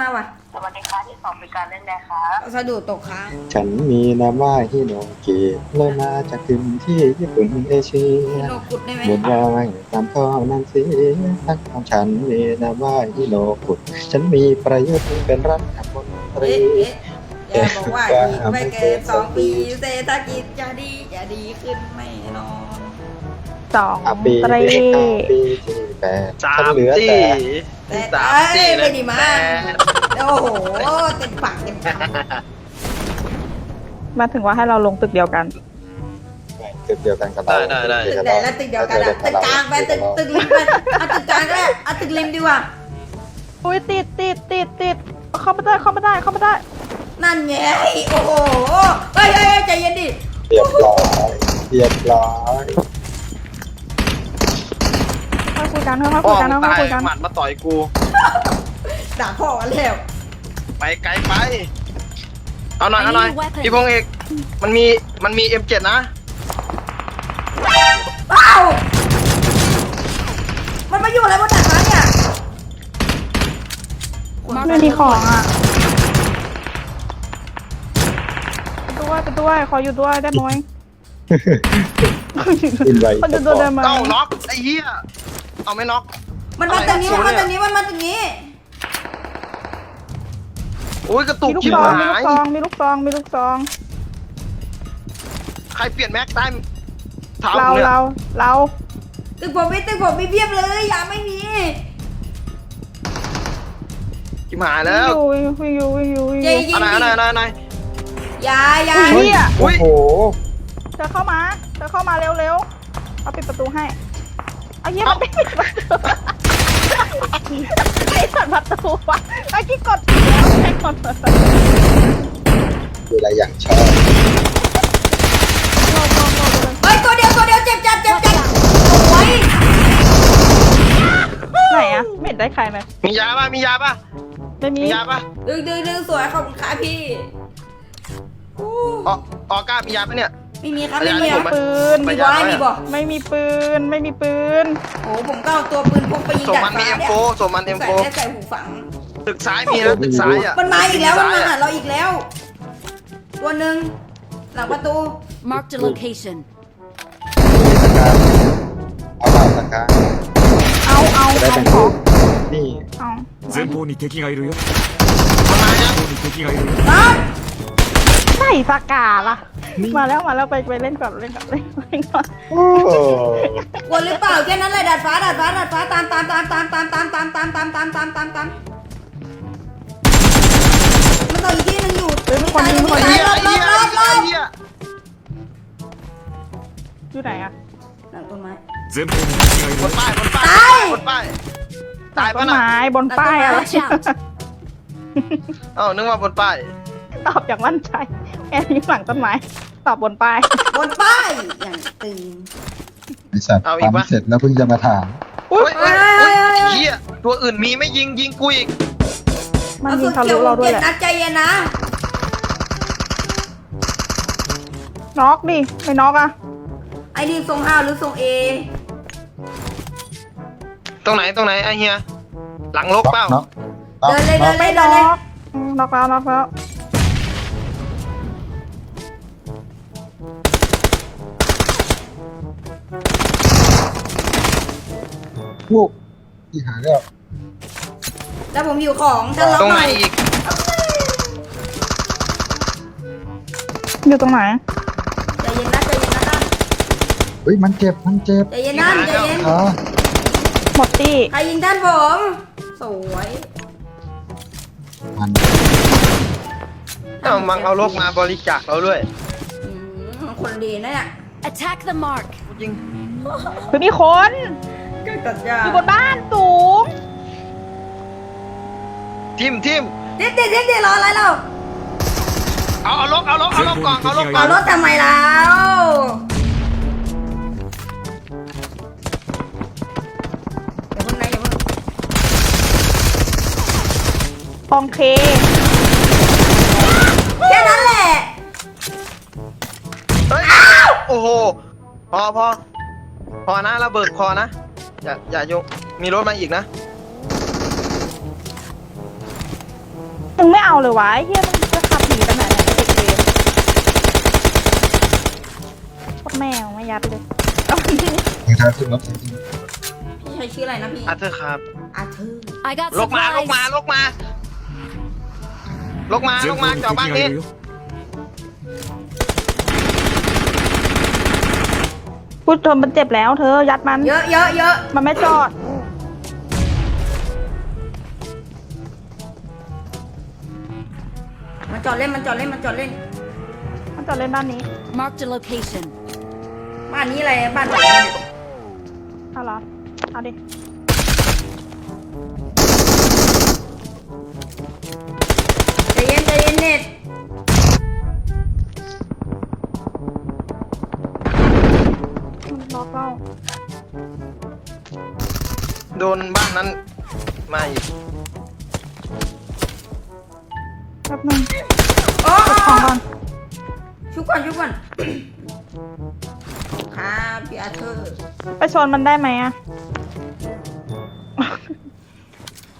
มาว่ะ สวัสดีค่ะที่สองเป็นการเล่นนะคะสะดุดตกค้างฉันมีนามว่าฮิโนกิเลยมาจากถิ่นที่ญี่ปุ่นเอเชียพี่โนกุดได้ไหมหมุนวายตามท้องนั่นสิทักของฉันมีนามว่าฮิโนกุฉันมีประโยชน์เป็นรัฐมนตรีเอ๊ะเอ๊ะอย่าบอกว่าอีกไม่เกินสองปีเศรษฐกิจจะดีจะดีขึ้นไม่นอน สองอาปีตรีที่ห้าปีที่แปดสาฉันมเหลือสี่แต่แต่สามเอ้สี่ยเลไม่ยดีมาก โอ้โหเต็มปากเต็มคมาถึงว่าให้เราลงตึกเดียวกัน ตึกเดียวกันกับเราได้ได้ได้ำตึกไหนแล้วตึกเดียวกันอะตึกกลางไปตึกตึกริมไปเอาตึกกลางก็ได้เอาตึกริมดีกว่า อุ้ยติดติดติดติดเข้าไม่ได้เข้าไม่ได้เข้าไม่ได้ นั่นไงโอ้โหเฮ้ยเฮ้ยเฮ้ยใจเย็นดิเรียบร้อยเรียบร้อย ค่อยคุยกันค่อยพ่คุอยกันมึงค่อตายยคุยกันหมัดมาต่อยกู ด่าพ่อกันแล้ว ไปไกลไป เอาหน่อย เอาหน่อย พี่พงษ์เอก มันมี มันมี M7 นะ อ้าว มันมาอยู่อะไรบนดาดฟ้าเนี่ยไม่มีของอะไปด้วยไปด้วยขออยู่ด้วยได้ไหมอินไว้คนอยู่ด้วยได้ไหมเอ้าน็อกไอ้เหี้ย เอาไม่น็อก มันมาตรงนี้มันมาตรงนี้มันมาตรงนี้ โอ้ยกระตุมีกลูกชิบซองมีหาลูกยซองมีลูกซองมีลูกซอง ใครเปลี่ยนแม็กได้เท้าเราผมเนี่ยเราเราตึกผมมีตึกผมมีเพียบเลยอย่าไม่มี ชิบหายวิ่แล้งว อยู่วิ่งอยู่วิ่งอยู่วิ่งอใจยู่เย็นเอาหน่อยเอาหน่อยเอาหน่อยเอาหน่อยอย่าอย่าอุ้ยเฮียอุ๊โอ้ยโห เธอเข้ามาเธอเข้ามาเร็วๆเอาปิดประตูให้ เอาเฮียมันไม่ปิดประตูไอ้สัตว์ประตูวะไอ้กี้กดแล้วแค่กดดูอะไรอย่างชอบเฮ้ยตัวเดียวตัวเดียวเจ็บจัดเจ็บจัดโอ้ยไหนอะไม่เห็นได้ใครไหมมียาป่ะมียาป่ะไม่มีมียาป่ะดึงดึงดึงสวยขอบคุณค่ะพี่โอ้ออออก้ามียาป่ะเนี่ย ไม่มีครับไม่มีค ผ รับ ม ปืน ไม่ มีบอ ได้ ยมีบอ ไม่มีปืนไม่มีปืน โอ้ผมก็เอาตัวปืนพกไปยิง ส่ง ดาด มันมี ฟ้าเนี่ย M4 ส่งมัน ใส่ M4 ได้ใส่หูฝัง ตึกซ้ายมีนะตึกซ้ายอ่ะ มันมาอีกแล้วมันมา ตึ หาเราอีกแล้ว ตัวหนึ่งหลังประตู Marked a location. เอาเปล่าสกา เอาเอา จะได้ เอา เป็น ข คู่ อง นี่ เอา 前方に敵がいるよ มันมายัง 前方に敵がいるよ น้อง ใส่สกาล่ะ มาแล้วมาแล้วไปไปเล่นก่อนเล่นก่อนเล่นก่อนเล่นก่อน โอ้โห กลัวหรือเปล่าแค่นั้นแหละดาดฟ้าดาดฟ้าดาดฟ้าตามตามตามตามตามตามตามตามตามตามตามตามตามมันต่ออีกที่หนึงอยู่ เฮ้ยมีคนยิงมีคน ไอ้ ยิง เหี้ย ร ไอ้ อบร เหี้ย อบรอบ ไอ้เหี้ย อยู่ไหนอะ หลังต้นไม้ 前方に敵がいる บ よ นป้ายบนป้าย ตาย บนป้าย ตาย ต้ ปะ น น่ะ ไม้บนป้ายอะไร Watch out. เอ้านึกว่าบนป้าย ตอบอย่างมั่นใจแอนนี้หลังต้นไม้ ตอบบนป้ายบนป้ายอย่างตึงไอสัตว์เอาอีกปั๊มปะเสร็จแล้วเพิ่งจะมาถามอุ๊ยเฮ้ยเฮ้ยเฮ้เฮ้ยยเฮ้ยเหี้ยตัวอื่นมีไม่ยิงยิงกูอีกมันเอายิสุงดทะเขีลุยวเราด้วเจ็ยดแหละนัดใจเย็นนะน็อกดิไม่น็อกอะไอ้นี่ทรงห้าวหรือทรงเอตรงไหนตรงไหนไอ้เฮียหลังลกเปล่าน็อกน็อกเดินเลยน็เดิอกนเลยเดินเลยอืมน็อกแล้วน็อกแล้ว ลูกที่หาแล้วแล้วผมอยู่ของท่านล็อกตรงหไหนน่อยอีกอยู่ตรงไหน ใจเย็นนะใจเย็นนะท่านเฮ้ยมันเจ็บมันเจ็บใจเย็นนะใจเย็นขาหมดตี้ใครยิงท่านผม สวยมันเอ้ามังเอาลกมาบริจาคเราด้วย อืมคนดีนะเนี่ย Attack the mark. จริงคือมีคนก็ตัดยาอยู่บนบ้านสูง ทิมทิมเด็ดเด็ดเด็ดเด็ดรออะไรเราเอาเอาลกเอาลกเอาลกก่อนเอาลกก่อเอานรถทำไมแล้วอย่าเพิ่งนะอย่าเพิ่งปองเค แค่นั้นแหละ เฮ้ยโอ้โห พอพอ พอนะระเบิดคอนะ อย่าอย่ายก มีรถมาอีกนะ มึงไม่เอาเลยวะไอ้เฮียมึงจะขับหนีไปไหนเนี่ยไอ้เด็กเวรโคตรแม่งไม่ยัดเลยเอา มึงทางขึ้นรถจริง พี่ใช้ชื่ออะไรนะพี่ อาเธอร์ครับ อาเธอร์ I got ลกมาลกมา supplies. ลกมาลกมาล 前 กมา 方に จอด 敵 บ้าน が นี้ いるよ พูดเธอมันเจ็บแล้วเธอยัดมัน เยอะเยอะเยอะมันไม่จอด มันจอดเล่นมันจอดเล่นมันจอดเล่น มันจอดเล่นด้านนี้ Marked a location. บ้านนี้อะไรบ้านไหนเนี่ยเอาเหรอเอาดิ ใจเย็นใจเย็นเน็ต ดนบ้านนั้นมาอีกแป๊บนึงโอ้เก็บของก่อนชุบก่อนชุบก่อนครับพี่อาเธอร์ไปชนมันได้ไหมอะ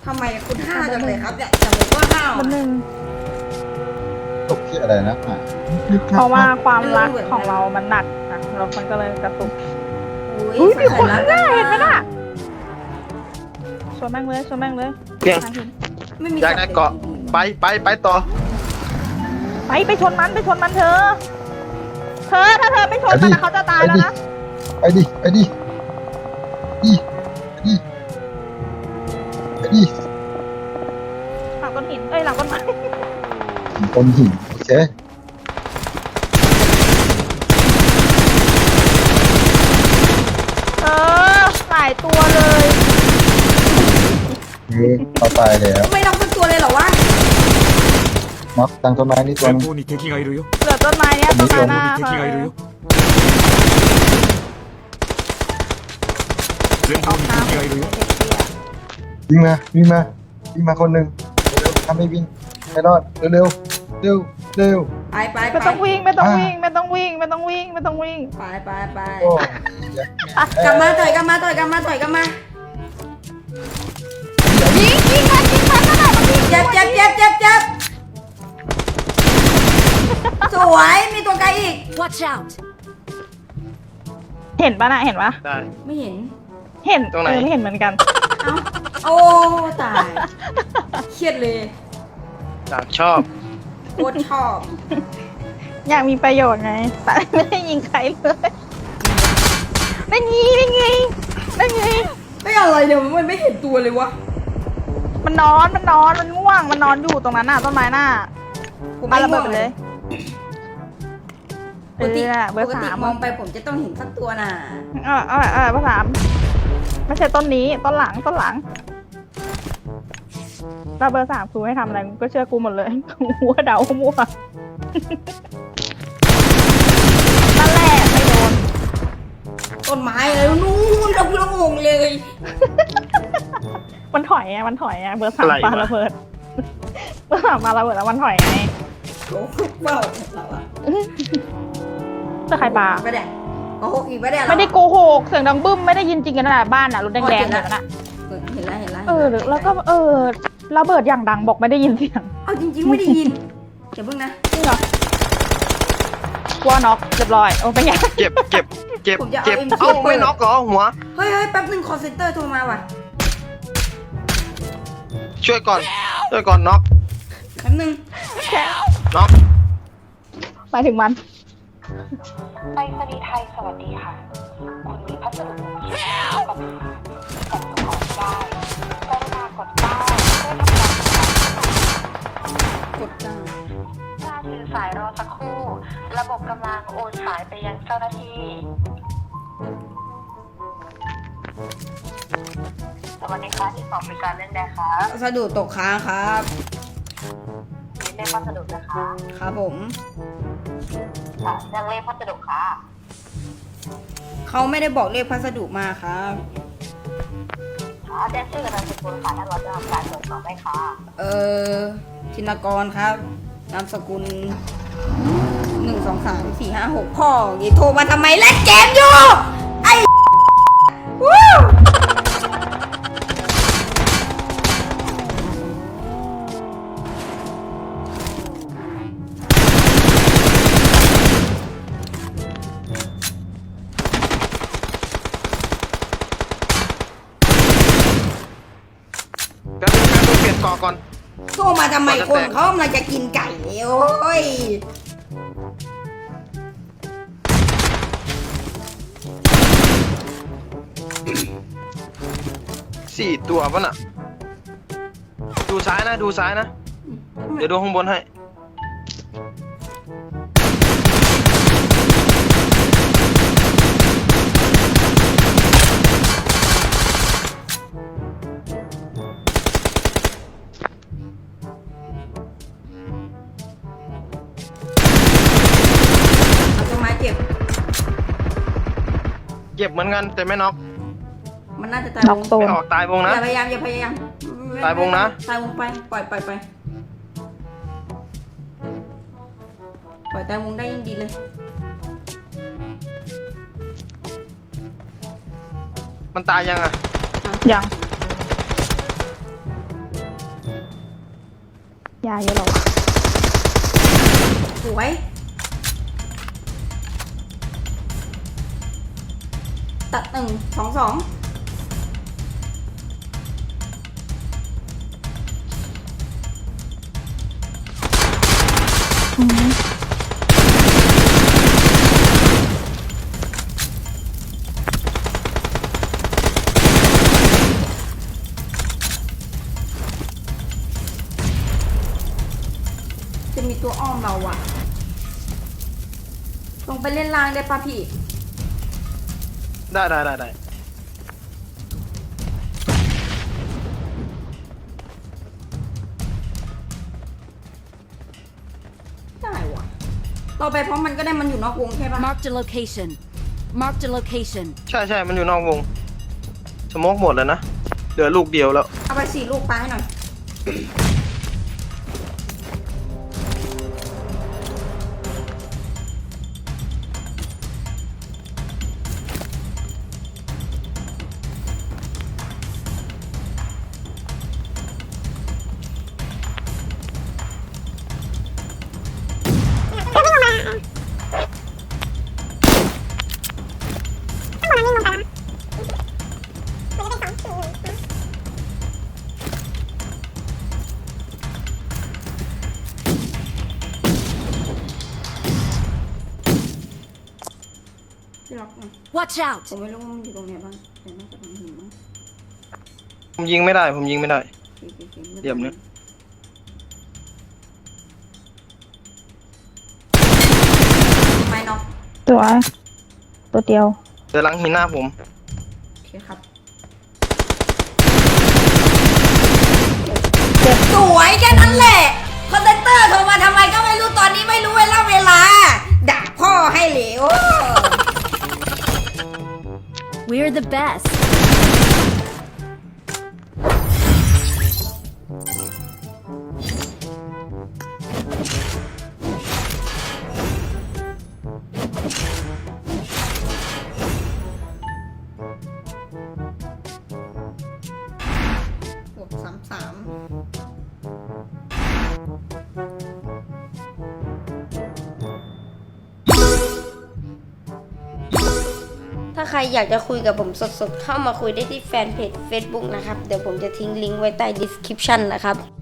ทำไมคุณห้าวจังเลยครับเนี่ยแต่ผมว่าห้าวแป๊บนึงๆตกที่อะไรนะอะเพราะว่าความรักของเรามันหนักนะเรามันก็เลยกระตุกอุ้ยอุ้ยมีคนรัข้ากงหน้าเห็นไหมน่ะ ชนแม่งเลยชนแม่งเลยเพียงทางหินไม่มีอยากได้เกาะไปไปไปต่อไปไปชนมันไปชนมันเธอเธอถ้าเธอไม่ชนมันนะเขาจะตายแล้วนะไปดิไปดิดิดิไปดิหลังก้อนหินเอ้ยหลังก้อนไม้บนหินโอเค เออหลายตัวเลย คือเขาตายแล้ว ไม่ต้องเป็นตัวเลยเหรอวะ น็อกตังต้นไม้นี่ตัว 前 นึง 方に敵がいるよ เหลือต้นไม้เนี่ยต้นไม้ 前 หน้า 方に敵 ค่ะ がいるよ前方に敵がいるよ วิ่งมาวิ่งมาวิ่งมาคนหนึ่งเร็วๆถ้าไม่วิ่งไม่รอดเร็วๆเร็วเร็ว ไปไป ไม่ ไป ต้องวิ่งไม่ต้องวิ่งไม่ต้องวิ่งไม่ต้องวิ่งไม่ต้องวิ่ง ไปไปไป โอ้ย กลับมาต่อยกลับมาต่อยกลับมาต่อยกลับมา ยิงันยิงมันนั่นแหละเจ็บเจ็บเจ็บเจ็บเจ็บสวยมีตัวไกลอีก Watch out. เห็นปะน่ะเห็นปะได้ ไม่เห็น เห็นตรงไหน เออไม่เห็นเหมือนกัน เอ้าโอ้ตายเครียดเลยจากชอบ โคตรชอบอยากมีประโยชน์ไงแต่ไม่ได้ยิงใครเลยได้ยีได้ไงได้ไงไม่อะไรเนี่ยมันไม่เห็นตัวเลยวะ มันนอนมันนอนมันง่วงมันนอนอยู่ตรงนั้นน่ะต้นไม้น่ะผมปาไม่ระเบิดไปเลยปกติเออน่ะเบปอร์กติสามมองไปผมจะต้องเห็นสักตัวน่ะเออเออเออภาษามไม่ใช่ต้นนี้ต้นหลังต้นหลังเราเบอร์สามครูให้ทำอะไรก็เชื่อกูหมดเลยหัวเดามั่วนั่นแหละไม่โดนต้นไม้แล้วนู่นเราเรางงเลย มันถอยไงมันถอยไงเบอร์สามอะไรวะปาระเบิดเบอร์สามปาระเบิดแล้วมันถอยไงโอ้โหเปล่าเราอะเจะใครปาไม่ได้โอ้โหอีกไม่ได้เราไม่ได้โกหกเสียงดังบึ้มไม่ได้ยินจริงกันนะบ้านน่ะรถแดงๆเลยนะเห็นแล้วเห็นแล้วเออแล้วก็เออระเบิดอย่างดังบอกไม่ได้ยินเสียงเอาจริงๆไม่ได้ยินอย่าเพิ่งนะ จริงเหรอว่าน็อกเรียบร้อยโอ้เป็นไงเจ็บเจ็บเจ็บผมจะเอาเจ็บ M เอ้าไม่น็อกเหรอหัว เฮ้ยเฮ้ยแป๊บนึงคอเซ็นเตอร์โทรมาว่ะ ช่วยก่อน ช่วยก่อนน็อกแป๊บนึงน็อกหมายถึงมัน ไปสนีย์ไทยสวัสดีค่ะ คุณมีพัสดุส่งปัญหาส่งของได้กรุณากดเก้าเพื่อทำการสั่งการกดจ้าถ้าถือสายรอสักครู่ ระบบกำลังโอนสายไปยังเจ้าหน้าที่ วัสดีค่ะที่สองบริการเล่นได้ค่ะสะดุดตกค้างครับนี่เลขพัสดุนะคะครับผม ค่ะยังเลขพัสดุค่ะเขาไม่ได้บอกเลขพัสดุมาครับ ค่ะแจ้งชื่อกับนามสกุลค่ะแล้วเราจะทำการตรวจสอบให้ค่ะเออธินกรครับ นามสกุลหนึ่งสองสามสี่ห้าหกพ่อยีโทรมาทำไมเล่นเกมอยู่ กอก่อน โทรมาทำไมก่อนจะคนแตกเขากำลังจะกินไก่โอ้ยสี่ตัวปะน่ะ ดูซ้ายนะ ดูซ้ายนะ เดี๋ยวดูข้างบนให้ เก็บเหมือนกันแต่ไม่น็อกมันน่าจะตายน็อกโซไม่นออกตายวงอนะย่าพยายามอย่าพยายามตายวงนะ ตายวงไปปล่อยปล่อยไปปล่อยตายวงได้ยิ่งดีเลยมันตายยังอะยังยาเยอะหรอวะสวย ตัดหนึ่งสองสองจะมีตัวอ้อมเราอะลงไปเล่นล่างได้ปะพี่ ได้ได้ได้ได้ได้วะเราไปพร้อมมันก็ได้มันอยู่นอกวงใช่ปะ Marked a location. Marked a location. ใช่ใช่มันอยู่นอกวง สโมกหมดแล้วนะ เหลือลูกเดียวแล้ว เอาไปสี่ลูกปลาให้หน่อย พี่ล็อกหน่อย Watch out! ผมไม่รู้ว่ามันอยู่ตรงไหนบ้างแต่น่าจะตรงหินมั้งผมยิงไม่ได้ ผมยิงไม่ได้ โอเคโอเคโอคเดี๋ยวนะ ไม่น็อกตัว ตัวเดียวเดี๋ยวหลังหินหน้าผม โอเคครับ เจ็บ สวยแค่นั้นแหละ We're the best. ใครอยากจะคุยกับผมสดๆ เข้ามาคุยได้ที่แฟนเพจ Facebook นะครับ เดี๋ยวผมจะทิ้งลิงก์ไว้ใต้ description นะครับ